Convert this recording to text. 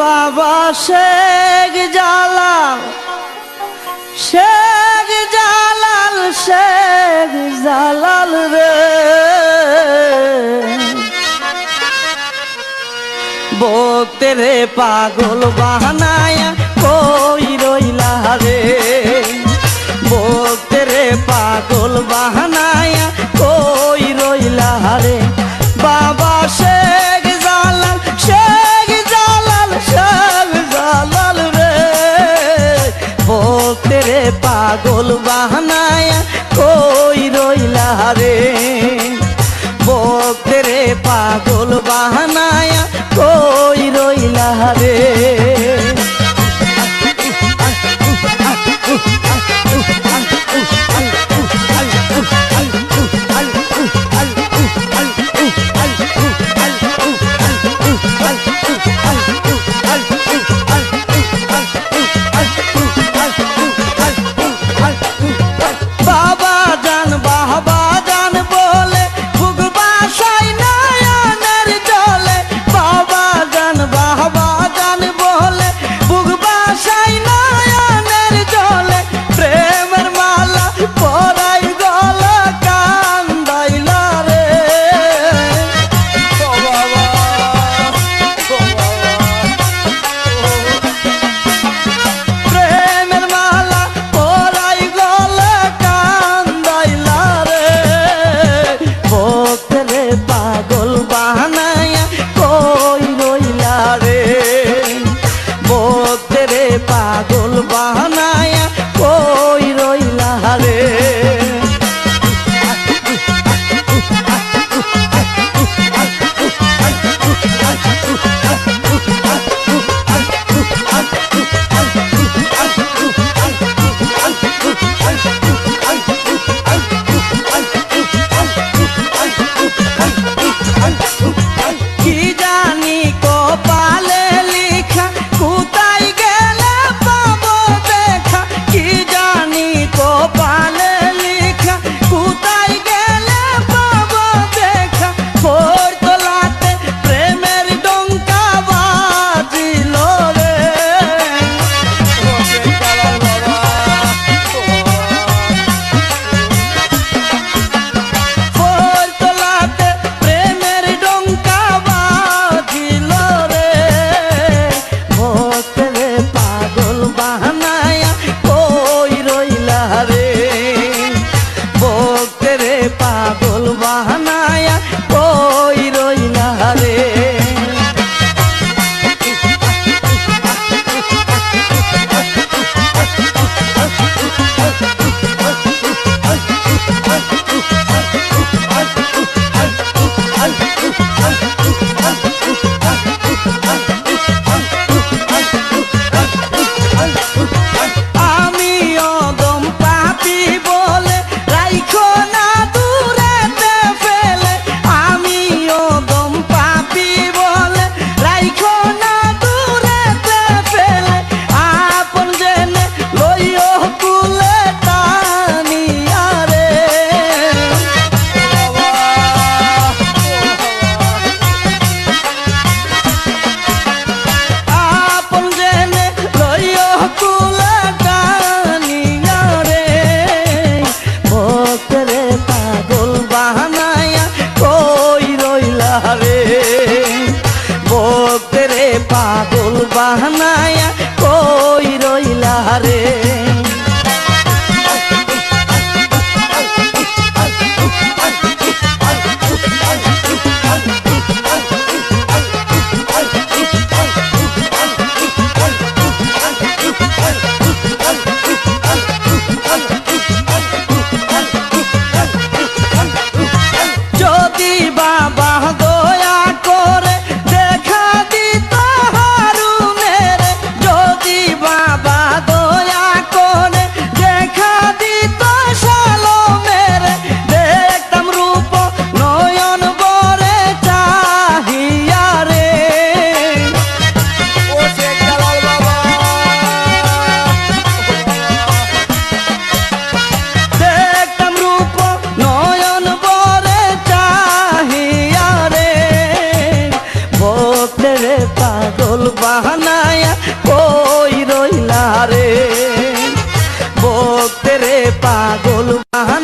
বাবা শেখ জালাল শেখ জালাল শেখ জালাল রে। বক্তেরে পাগল বাহানায় কই রইলা রে? পাগল বাহানা golpa নাই ভক্তের পাগল মহা